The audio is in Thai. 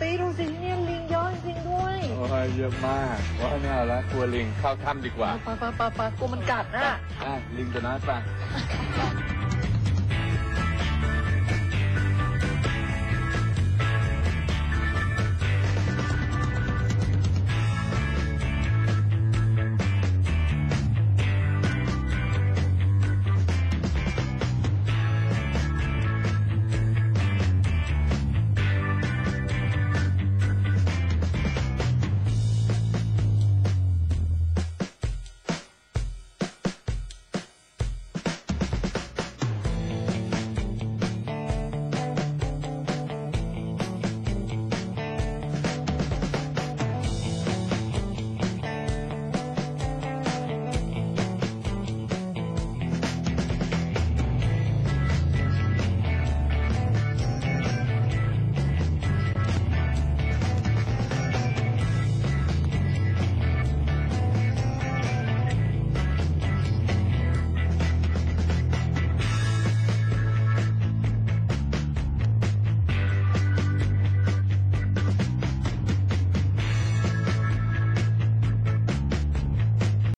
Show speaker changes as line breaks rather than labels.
ตีดูสิเนี่ยลิงย้อนจริงด้วยโ
อ้ยเยอะมากว่าไม่เาละกลัวลิงเข้าถ้ำดีกว่า
ไปไปไปไปกลัวมันกัดนะ
อะลิงตัวน้ายไป